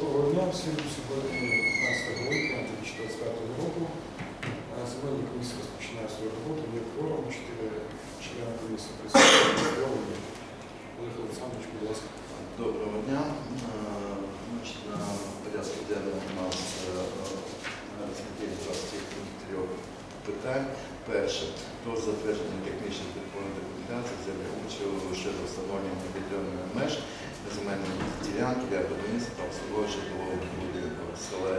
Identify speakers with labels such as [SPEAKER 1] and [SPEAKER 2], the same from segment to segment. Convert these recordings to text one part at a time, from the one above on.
[SPEAKER 1] Доброго дня всім. Сьогодні 15 липня 2025 року. Е, Земельна комісія розпочинає свою роботу. Є кворум, чотири члени комісії присутні. Олег Олександрович, будь ласка.
[SPEAKER 2] Доброго дня. Е, на порядку денному у нас е, розгляд 23 питань. Перше, про затвердження технічної документації землеустрою щодо встановлення віддалених меж земельної ділянки для будівництва обслуговування житлового будинку села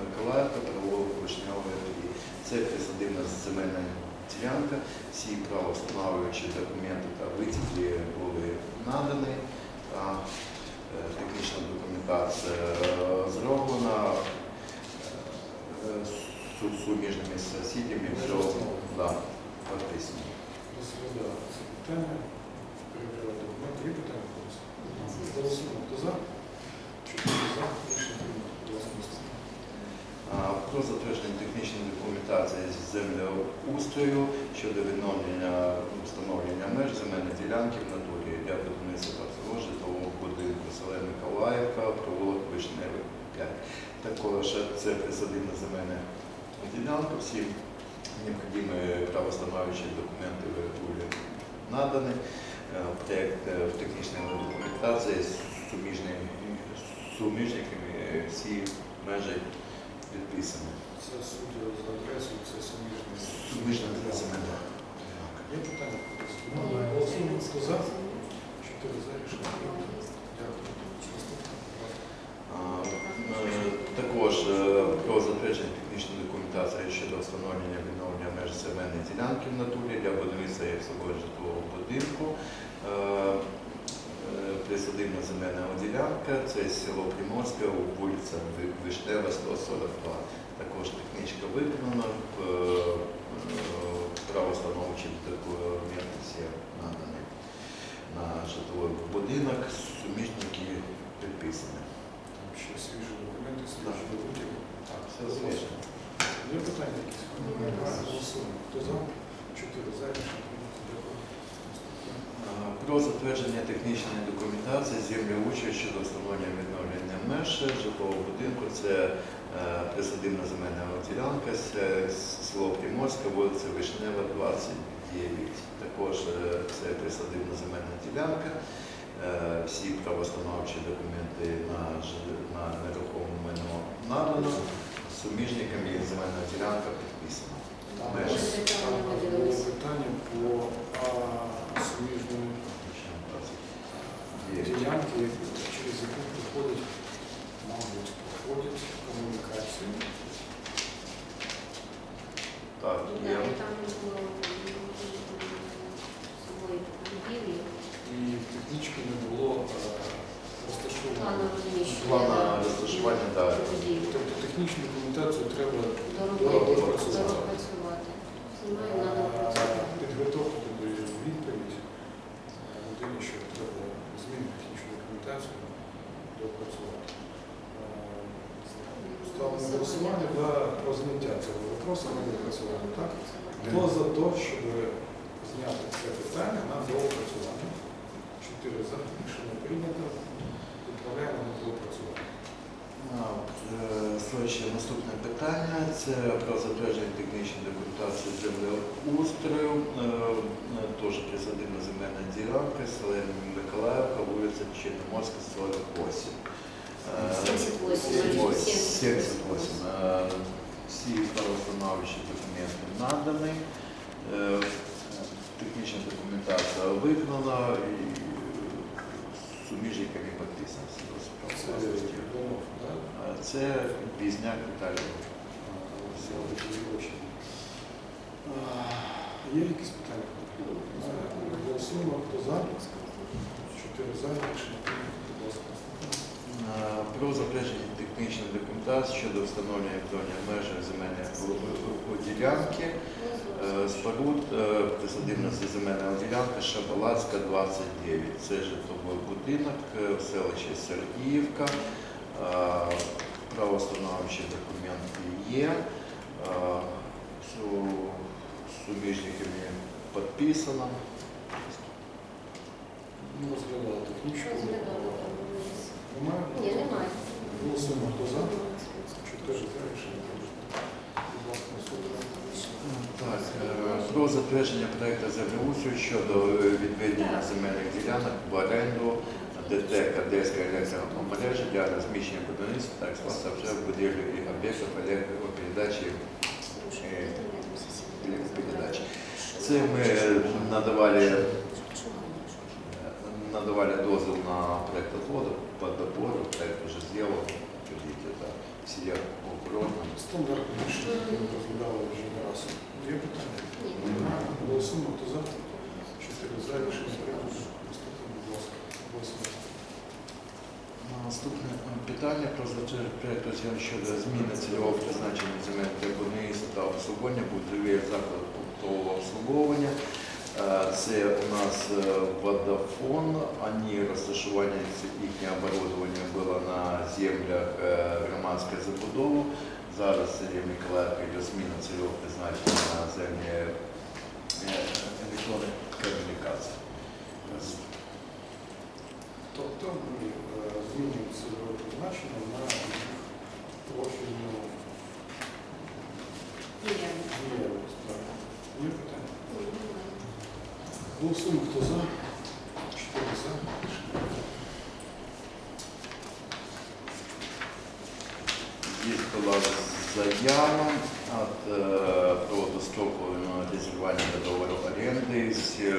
[SPEAKER 2] Миколаївка, переволок Вишневої тоді. Це присадибна земельна ділянка. Всі правовстановлюючі документи та витяги були надані. Та, е, технічна документація е, зроблена е, суміжними сусідями, все да, підписано.
[SPEAKER 1] Розглядаю це питання. Перевіряю документи. Є питання? Голосуємо. Хто за? Чотири за.
[SPEAKER 2] Про затвердження технічної документації з землеустрою щодо відновлення встановлення меж земельної ділянки в натурі для будівництва та житлового будинку села Миколаївка, провулок Вишневий 5. Також це присадибна земельна ділянка. Всі необхідні правостановлюючі документи були надані. Е, Проект е, в технічній документації з суміжниками е, всі межі підписані.
[SPEAKER 1] Це судді з адресою, це суміжні.
[SPEAKER 2] Суміжна земельна.
[SPEAKER 1] Є питання? Голосуємо. Хто за? Чотири за. Рішення
[SPEAKER 2] щодо встановлення відновлення меж земельної ділянки в натурі для будівництва і обслуговування житлового будинку. Е, е, Присадибна земельна ділянка, це село Приморське, вулиця Вишнева, 142. Також технічка виконана, е, правостановчі документи надані на житловий будинок, суміжники підписані.
[SPEAKER 1] Ще свіжі документи, свіжі.
[SPEAKER 2] Так, все звісно.
[SPEAKER 1] Є питання.
[SPEAKER 2] Про затвердження технічної документації землеучої щодо встановлення відновлення меж житлового будинку. Це е, присадибна земельна ділянка, село Приморське, вулиця Вишнева, 29. Також е, це присадибна земельна ділянка. Е, Всі правостановчі документи на, на нерухоме майно надано. З Суміжниками земельна ділянка підписана.
[SPEAKER 1] Там
[SPEAKER 2] Межі.
[SPEAKER 1] там було питання по а, суміжній
[SPEAKER 2] Є.
[SPEAKER 1] ділянки, через яку проходить, мабуть, проходять комунікації.
[SPEAKER 2] Так,
[SPEAKER 3] Да,
[SPEAKER 2] є.
[SPEAKER 3] і там було собою будівлі,
[SPEAKER 1] І в технічки не було е, розташовано.
[SPEAKER 3] плану розміщення.
[SPEAKER 2] Плана
[SPEAKER 3] да,
[SPEAKER 2] розташування, так.
[SPEAKER 1] Технічну документацію треба
[SPEAKER 3] допрацювання.
[SPEAKER 1] підготовку до відповідь е, людині, що треба змінити технічну документацію, доопрацювати. Е, Ставимо на голосування за про зняття цього вопросу на доопрацювання. Так? Хто за те, щоб зняти це питання на доопрацювання? Чотири за рішення прийнято. Відправляємо на доопрацювання.
[SPEAKER 2] Е, Слідче наступне питання це про затвердження технічної документації землеустрою. Е, е, Теж присадибна земельна ділянка, село Миколаївка, вулиця Чорноморська, 48. Е,
[SPEAKER 3] 78, 78.
[SPEAKER 2] 78. Е, Всі правостановлюючі документи надані. Технічна документація виконана і з суміжниками підписана.
[SPEAKER 1] Це
[SPEAKER 2] Пізняк Віталій.
[SPEAKER 1] Є якісь питання? Голосуємо, хто за? Чотири за, рішення будь ласка.
[SPEAKER 2] Про затвердження технічної документації щодо встановлення відновлення меж земельних ділянки. Е, Споруд е, земельна ділянка Шабалацька, 29. Це житловий будинок е, в селищі Сергіївка. Е, Правостановчі документи є. Суміжниками підписано.
[SPEAKER 1] Розглядали технічку. Немає?
[SPEAKER 3] Ні, немає.
[SPEAKER 1] Голосуємо, хто за? Чотири за рішення. Будь ласка.
[SPEAKER 2] Так, е, про затвердження проекту землеустрою щодо е, відведення земельних ділянок в оренду ДТЕК Одеська електромережі для розміщення будівництва та експлуатації будівлі і об'єктів електропередачі електропередач. Це ми надавали, е, надавали дозвіл на проект отводу, подопору, проект вже зроблений, видите, так, всі
[SPEAKER 1] яке ми розглядали вже не раз. Є питання? Голосуємо, хто за? Чотири за рішення прийнято. Наступне, будь ласка. Восьме.
[SPEAKER 2] Наступне питання про затвердження проєкту щодо зміни цільового призначення земель для будівництва та обслуговування будівель закладу побутового обслуговування. Е, Це у нас е, Водафон, вони розташування їхнє оборудовання було на землях е, громадської забудови. Зараз Сергій Миколаївка йде зміна цільового призначення на землі е, електронних комунікацій.
[SPEAKER 1] Тобто ми е, змінюємо цільове призначення на профільну діяльність. Є питання?
[SPEAKER 3] Ні, немає.
[SPEAKER 1] Голосуємо, хто за? Чотири за. Рішення прийнято.
[SPEAKER 2] Есть была заява от э, по достроковому резервирования договора аренды с э,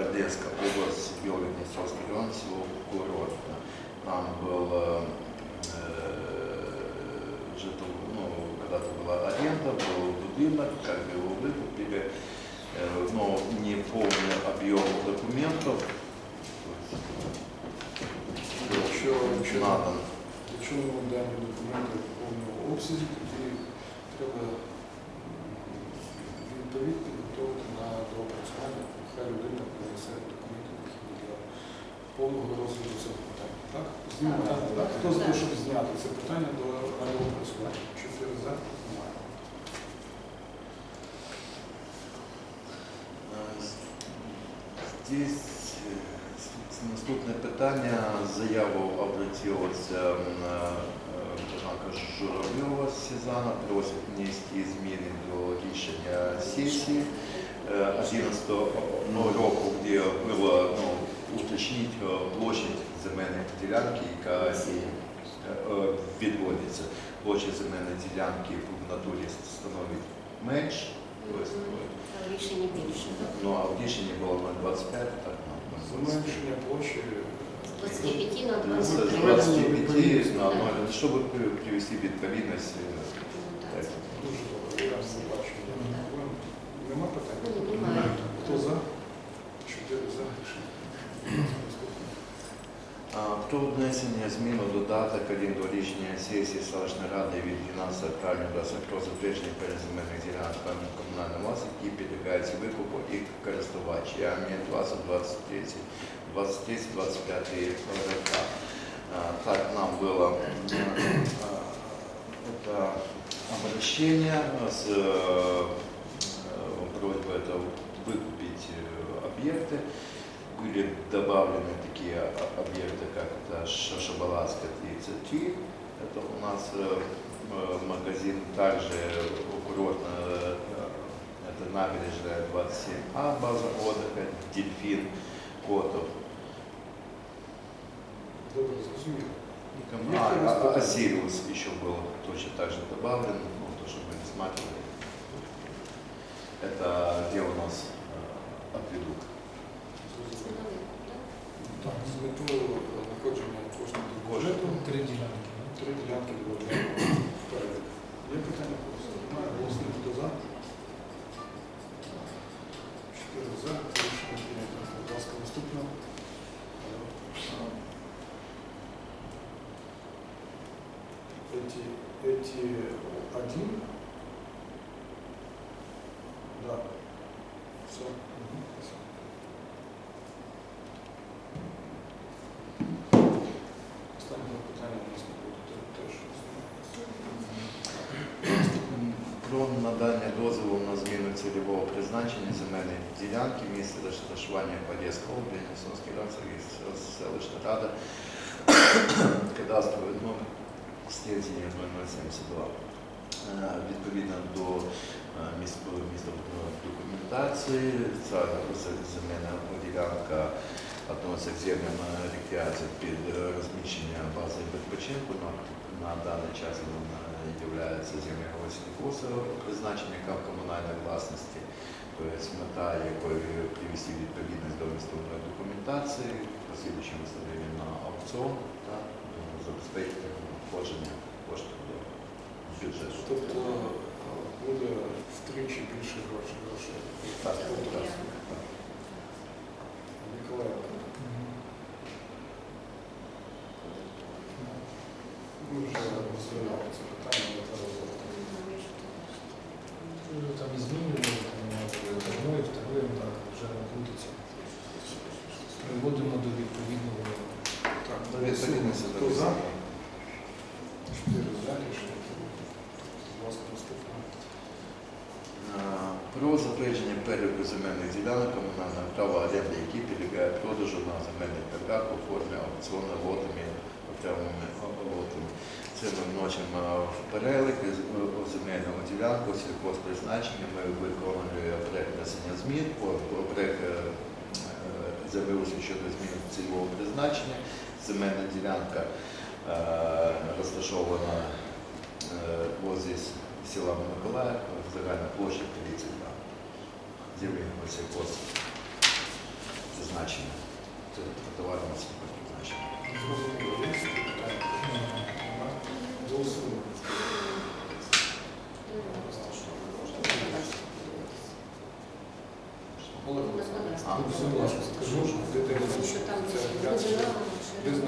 [SPEAKER 2] Одесской области, Белгород-Днестровский район, село Курортно. Там был э, житов, ну, когда-то была аренда, был будинок, как бы его выкупили, э, но не полный объем документов.
[SPEAKER 1] Якщо, якщо,
[SPEAKER 2] надо
[SPEAKER 1] якщо ми дані документи в повному обсязі, тоді треба відповідь підготовити на доопрацювання. Хай людина принесе документи необхідні для повного розгляду цього питання. Так? Знімемо.
[SPEAKER 3] Так.
[SPEAKER 1] Так? Хто за те, щоб зняти це питання до доопрацювання? Чотири за немає.
[SPEAKER 2] Здесь е, наступне питання. Заяву обратилася м, е, Жанка Журавльова Сізана, просить внести зміни до рішення сесії е, 11 ну, року, де було ну, уточнити е, площадь земельної ділянки, яка е, е, відводиться. Площа земельної ділянки в натурі становить менш,
[SPEAKER 3] Рішення більше.
[SPEAKER 2] Ну, а в рішенні було 0,25, так, ну, 0,25.
[SPEAKER 1] Зменшення площі.
[SPEAKER 3] З 25 на
[SPEAKER 2] Ну, З
[SPEAKER 3] 25.
[SPEAKER 2] 25 на 0, щоб при- привести відповідність. е, так.
[SPEAKER 1] Дуже добре, я не бачу. Нема питань?
[SPEAKER 3] Ні, немає.
[SPEAKER 1] Хто за?
[SPEAKER 2] Про внесення змін у додаток 1 до рішення сесії селищної ради від 12 травня 20 про затвердження переземельних ділянок певних комунальної власності, які підлягаються викупу і користувачами 2023 23-25 роки. А, Так нам было э, это обращение с э, Были добавлены такие объекты, как это Ш- Шабаласка 33, это у нас э, магазин, также курортно, э, это набережная 27А, база отдыха, Дельфин, Котов.
[SPEAKER 1] Добре, зрозуміло.
[SPEAKER 2] А, а- а Сириус еще был точно так же добавлен, ну, то, что мы рассматривали. Это где у нас э, акведук.
[SPEAKER 1] Так, з метою знаходження до бюджету.
[SPEAKER 4] Три ділянки.
[SPEAKER 1] Три ділянки перелік. Є питання просто? Немає. Голосуємо, хто за? Чотири за. Рішення прийнято. Будь ласка, наступне. Эти, эти один. Да. Все. Останнє питання у нас не.
[SPEAKER 2] Про надання дозволу на зміну цільового призначення земельної ділянки, місце розташування області, Херсонський район, Сергій селищна рада, кадастровий номер Стєнзіння 0072. Е, Відповідно до е, містобудівної документації, ця земельна ділянка относиться к землям рекреації під е, розміщення бази відпочинку. На, даний час вона є землею сільхозу призначення як комунальної власності. Тобто мета якої привести в відповідність до містобудівної документації, послідуючим виставленням на аукціон та забезпечити входження коштів до бюджету.
[SPEAKER 1] Тобто буде втричі більше грошей.
[SPEAKER 2] Так, так,
[SPEAKER 3] я.
[SPEAKER 2] так.
[SPEAKER 1] Миколаївка. Ми вже розглядали це питання, але треба розглядати.
[SPEAKER 4] Ну, Там і змінювали, там одної, второї, так, вже крутиться. Приводимо до відповідного.
[SPEAKER 1] Так,
[SPEAKER 2] До відповідності до
[SPEAKER 1] Хто за? Чотири за рішення. Будь ласка, наступне.
[SPEAKER 2] Е, Про затвердження переліку земельних ділянок комунального права оренди, які підлягають продажу на земельних торгах у формі аукціону лотами, окремими лотами. Це ми вносимо в перелік з- у земельну ділянку сільхозпризначення. Ми виконуємо проект внесення змін, проект е, е, щодо змін цільового призначення. Земельна ділянка е, розташована е, возле села Миколаївка, загальна площа 30 га. Земельного сільхоз призначення. Це товарного сільхозпризначення.
[SPEAKER 1] Голосуємо. Олег скажу, де ти
[SPEAKER 3] Тому що там
[SPEAKER 1] це
[SPEAKER 3] десь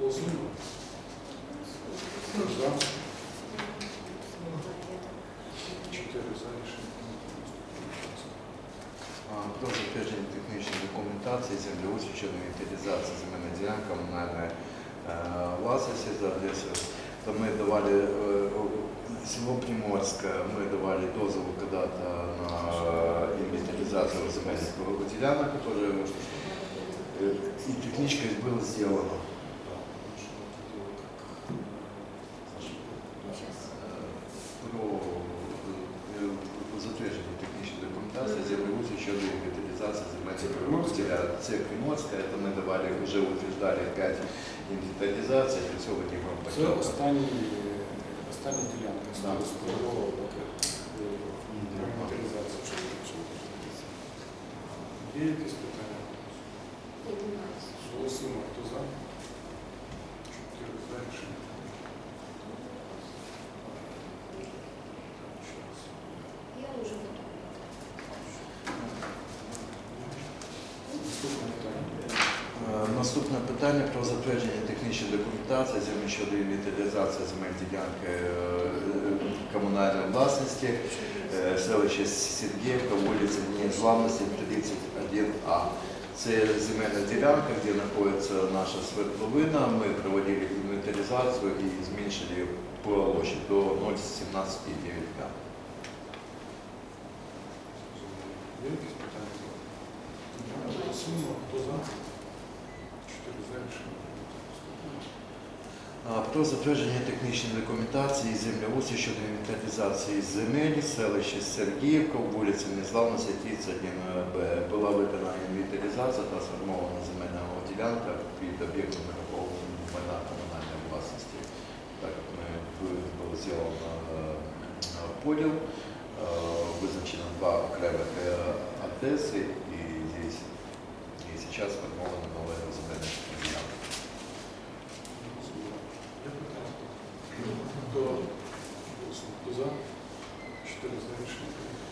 [SPEAKER 1] Голосуємо. За. Чотири за рішення.
[SPEAKER 2] А, Про затвердження технічної документації землеустрою щодо інвентаризації земельної ділянки комунальної е, власності за адресою. То ми давали е, о- село Приморське, ми давали дозвол когда-то на инвентаризацию земельных ділянок, которые э, и техничкой было сделано.
[SPEAKER 1] Приморське?
[SPEAKER 2] ділянок. Це Приморська, це ми давали, вже утверждали опять інвентаризація, для цього не вам
[SPEAKER 1] Це останні, остання ділянка.
[SPEAKER 2] Так.
[SPEAKER 1] З первого інвентаризації. Є якісь питання? Голосуємо. Хто за? Чотири за рішення. Ще раз.
[SPEAKER 3] Я вже готова.
[SPEAKER 1] Наступне питання.
[SPEAKER 2] Е, Наступне питання про затвердження технічної документації землі щодо інвентаризації земель ділянки е, комунальної власності е, селище Сергіївка, вулиця Незламності, 31А. Це земельна ділянка, де знаходиться наша свердловина. Ми проводили інвентаризацію і зменшили площу до 0,17,9 га.
[SPEAKER 1] Є якісь питання? Голосуємо. Хто за? Чотири за рішення прийнято.
[SPEAKER 2] А, Про затвердження технічної документації землеустрій щодо інвентаризації земель, селище Сергіївка, вулиця Незламності, 31Б. Була виконана інвентаризація та сформована земельна ділянка під об'єктом нерухомого майна комунальної власності. Так як ми було зроблено е, поділ, е, визначено два окремих е, адреси, і зараз сформована нова земельна ділянка.
[SPEAKER 1] Є питання? Хто голосує? Хто за? Чотири за рішення прийнято.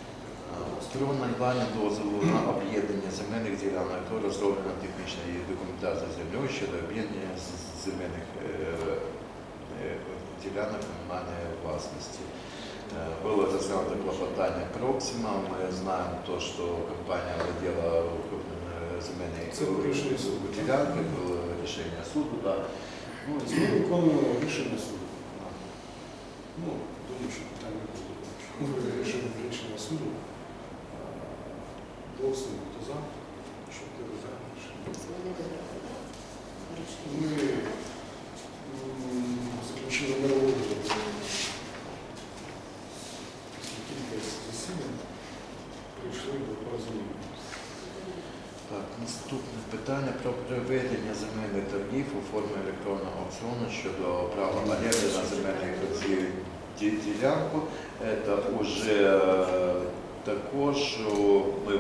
[SPEAKER 2] Про надання дозволу на об'єднання земельних ділянок то розроблена технічна документація землею щодо об'єднання земельних е, е, ділянок комунальної власності. Е, Було розглянуто клопотання Проксима. Ми знаємо то,
[SPEAKER 1] Це було рішення суду.
[SPEAKER 2] ділянки, було рішення суду. Да. Ну,
[SPEAKER 1] Ми виконуємо рішення суду. Ну, думаю, що питань не буде. Ми рішення рішення суду. Голосуємо. Хто за? Чотири за. Ми заключили мирову. Після кілька засідань прийшли до порозуміння.
[SPEAKER 2] Так, наступне питання про проведення земельних торгів у формі електронного аукціону щодо права оренди на ді- ділянку. Це вже також ми е,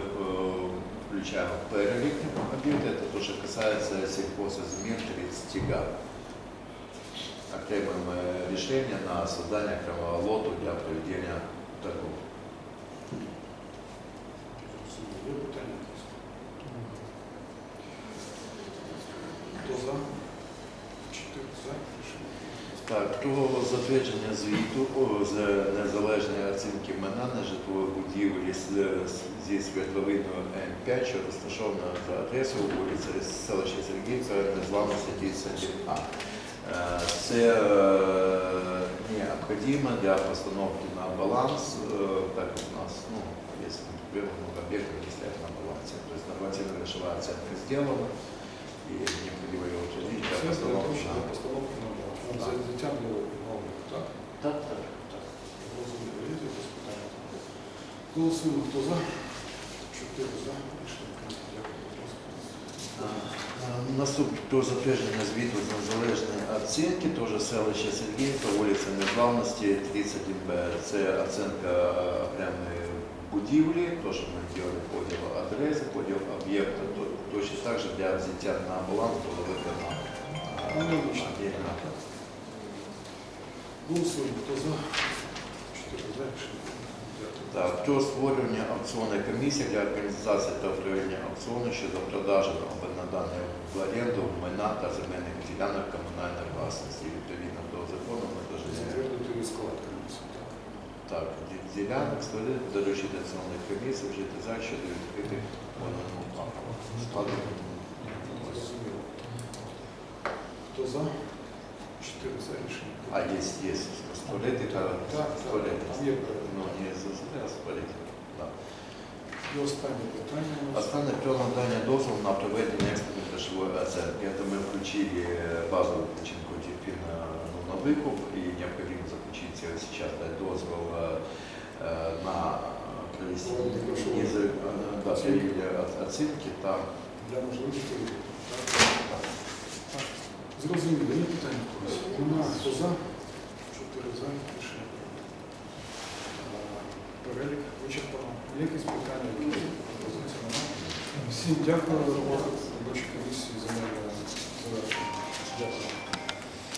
[SPEAKER 2] включаємо перелік об'єктів, те, що касається сільхозземель 30 га. Е, рішення на создання кривого лоту для проведення торгов.
[SPEAKER 1] Є питання? Хто за? Чотири за рішення.
[SPEAKER 2] Так, затвердження звіту з незалежної оцінки на житлові будівлі зі світловиною М5, що розташована за адресою вулиця селища Сергіївка, незламності 31А. Е, Це е, необхідно для постановки на баланс, е, так як у нас ну, є много объектов, не стоят на балансе. То есть нормативная грошевая оценка сделана, и необходимо ее утвердить
[SPEAKER 1] Це щоб
[SPEAKER 2] на
[SPEAKER 1] для постановки на за дитя було нових, так?
[SPEAKER 2] Так, так, так.
[SPEAKER 1] Розумію, є якісь питання? Голосуємо, хто за? Чотири за. Рішення прийнято. Дякую. Будь ласка.
[SPEAKER 2] Наступне про затвердження звіту з незалежної оцінки, теж селище Сергіївка, вулиця Незглавності, 31Б. Це оцінка окремої будівлі, то, що ми робили поділ адреси, поділ об'єкту, то, точно так же для взяття на баланс
[SPEAKER 1] логічно.
[SPEAKER 2] отдельно.
[SPEAKER 1] Голосуємо, хто за? Чотири за. Рішення прийнято.
[SPEAKER 2] Так, про створювання аукціонної комісії для організації та проведення аукціону щодо продажу або надання в оренду майна та земельних ділянок комунальної власності. Відповідно до закону ми теж
[SPEAKER 1] Затвердити так?
[SPEAKER 2] так, ді- ділянок створити доручити аукціонної комісії вжити за щодо відкритих складу.
[SPEAKER 1] Зрозуміло. Хто за? Чотири за рішення.
[SPEAKER 2] А є, є створити та
[SPEAKER 1] Так,
[SPEAKER 2] створити.
[SPEAKER 1] так. Є перелік.
[SPEAKER 2] Ну, не за а створити. Так.
[SPEAKER 1] І останнє питання. у нас.
[SPEAKER 2] Останнє про надання дозволу на проведення експертної грошової оценки. Это мы включили базовую оценку ДИПИН ну, на выкуп, и необходимо заключить сейчас дать дозвол э, э, на проведение
[SPEAKER 1] Грошової
[SPEAKER 2] из, э, да,
[SPEAKER 1] оцінки.
[SPEAKER 2] проведення оц- оцінки там.
[SPEAKER 1] Для можливості вибору. Так? Зрозуміло, є питання в когось? Нема. Хто за? Чотири за. Рішення прийнято. А, Перелік вичерпано. Є якісь питання? Пропозиції немає? Всім дякую. Робота робочої комісії за завершена. Дякую.